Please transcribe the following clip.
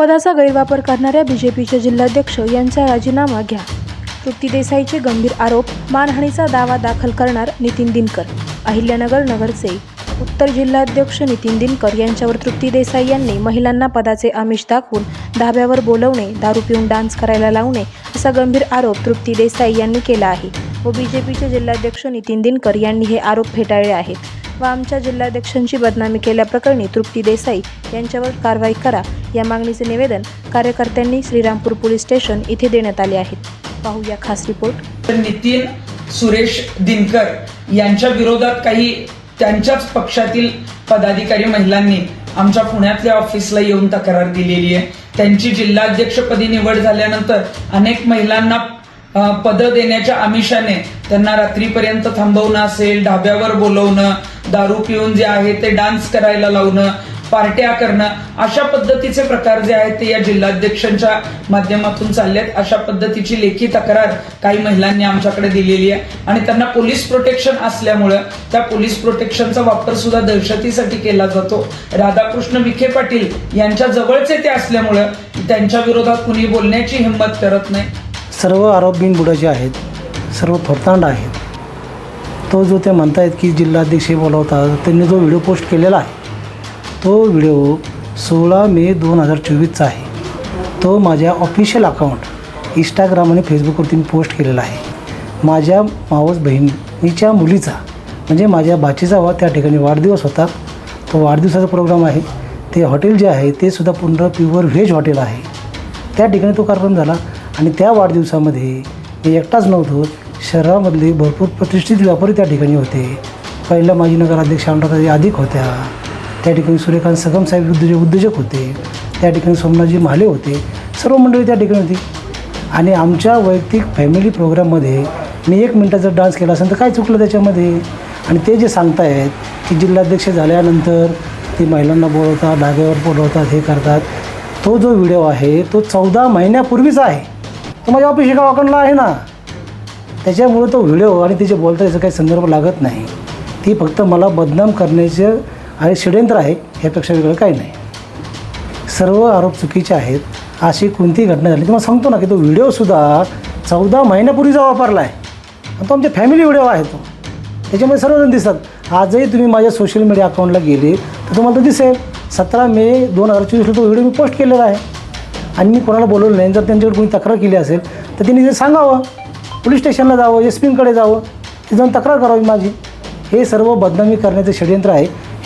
पदाचा गैरवापर करणाऱ्या बीजेपीचे जिल्हाध्यक्ष यांचा राजीनामा घ्या. तृप्ती देसाईचे गंभीर आरोप मानहानीचा दावा दाखल करणार नितीन दिनकर. अहिल्यानगर नगरचे उत्तर जिल्हाध्यक्ष नितीन दिनकर यांच्यावर तृप्ती देसाई यांनी महिलांना पदाचे आमिष दाखवून धाब्यावर बोलवणे दारू पिऊन डान्स करायला लावणे असा गंभीर आरोप तृप्ती देसाई यांनी केला आहे व बीजेपीचे जिल्हाध्यक्ष नितीन दिनकर यांनी हे आरोप फेटाळले आहेत. व आमच्या जिल्हाध्यक्षांची बदनामी केल्याप्रकरणी तृप्ती देसाई यांच्यावर कारवाई करा. या मागणीचे निवेदन कार्यकर्त्यांनी श्रीरामपूर पोलीस स्टेशन इथे देण्यात आले आहेत. पाहूया खास रिपोर्ट. नितीन सुरेश दिनकर यांच्या विरोधात काही त्यांच्याच पक्षातील पदाधिकारी महिलांनी आमच्या पुण्यातल्या ऑफिसला येऊन तक्रार दिलेली आहे. त्यांची जिल्हाध्यक्षपदी निवड झाल्यानंतर अनेक महिलांना पदं देण्याच्या आमिषाने त्यांना रात्रीपर्यंत थांबवणं असेल ढाब्यावर बोलवणं दारू पिऊन जे आहे ते डान्स करायला लावणं पार्ट्या करणं अशा पद्धतीचे प्रकार जे आहेत ते या जिल्हाध्यक्षांच्या माध्यमातून चाललेत. अशा पद्धतीची लेखी तक्रार काही महिलांनी आमच्याकडे दिलेली आहे. आणि त्यांना पोलीस प्रोटेक्शन असल्यामुळं त्या पोलीस प्रोटेक्शनचा वापर सुद्धा दहशतीसाठी केला जातो. राधाकृष्ण विखे पाटील यांच्या जवळचे ते असल्यामुळं त्यांच्या विरोधात कुणी बोलण्याची हिंमत करत नाही. सर्व आरोप जे आहेत सर्व थोरतांड आहेत. तो जो ते म्हणतायत की जिल्हाध्यक्ष बोलवतात त्यांनी जो व्हिडिओ पोस्ट केलेला आहे तो व्हिडिओ सोळा मे दोन हजार चोवीसचा आहे. तो माझ्या ऑफिशियल अकाउंट इंस्टाग्राम आणि फेसबुकवरती मी पोस्ट केलेला आहे. माझ्या मावस बहिणीच्या मुलीचा म्हणजे माझ्या बाचीचा वा त्या ठिकाणी वाढदिवस होता. तो वाढदिवसाचा प्रोग्राम आहे. ते हॉटेल जे आहे ते सुद्धा पूर्ण प्युअर व्हेज हॉटेल आहे. त्या ठिकाणी तो कार्यक्रम झाला आणि त्या वाढदिवसामध्ये मी एकटाच नव्हतो. शहरामधले भरपूर प्रतिष्ठित व्यापारी त्या ठिकाणी होते. पहिल्या माजी नगराध्यक्ष अनुराधाजी अधिक होत्या. त्या ठिकाणी सूर्यकांत सगम साहेब उद्योजक उद्योजक होते. त्या ठिकाणी सोमनाथजी महाले होते. सर्व मंडळी त्या ठिकाणी होती. आणि आमच्या वैयक्तिक फॅमिली प्रोग्राममध्ये मी एक मिनटाचा डान्स केला असेल तर काय चुकलं त्याच्यामध्ये? आणि ते जे सांगतायत की जिल्हाध्यक्ष झाल्यानंतर ते महिलांना बोलवतात धाब्यावर बोलवतात हे करतात. तो जो व्हिडिओ आहे तो चौदा महिन्यापूर्वीचा आहे. तो माझ्या ऑफिस एका अकाउंटला आहे ना. त्याच्यामुळे तो व्हिडिओ आणि तिचे बोलता याचा काही संदर्भ लागत नाही. ती फक्त मला बदनाम करण्याचं आणि षड्यंत्र आहे ह्यापेक्षा वेगळं काही नाही. सर्व आरोप चुकीचे आहेत. अशी कोणतीही घटना झाली तुम्हाला सांगतो ना की तो व्हिडिओसुद्धा चौदा महिन्यापूर्वीचा वापरला आहे. आणि तो आमच्या फॅमिली व्हिडिओ आहे तो. त्याच्यामध्ये सर्वजण दिसतात. आजही तुम्ही माझ्या सोशल मीडिया अकाउंटला गेले तर तुम्हाला तो दिसेल. सतरा मे दोन हजार चोवीसला तो व्हिडिओ मी पोस्ट केलेला आहे. आणि मी कोणाला बोलवलं नाही. जर त्यांच्याकडे कोणी तक्रार केली असेल तर त्यांनी ते सांगावं. पोलीस स्टेशनला जावं एस पीकडे जावं. तिथं जाऊन तक्रार करावी माझी. हे सर्व बदनामी करण्याचं षडयंत्र आहे.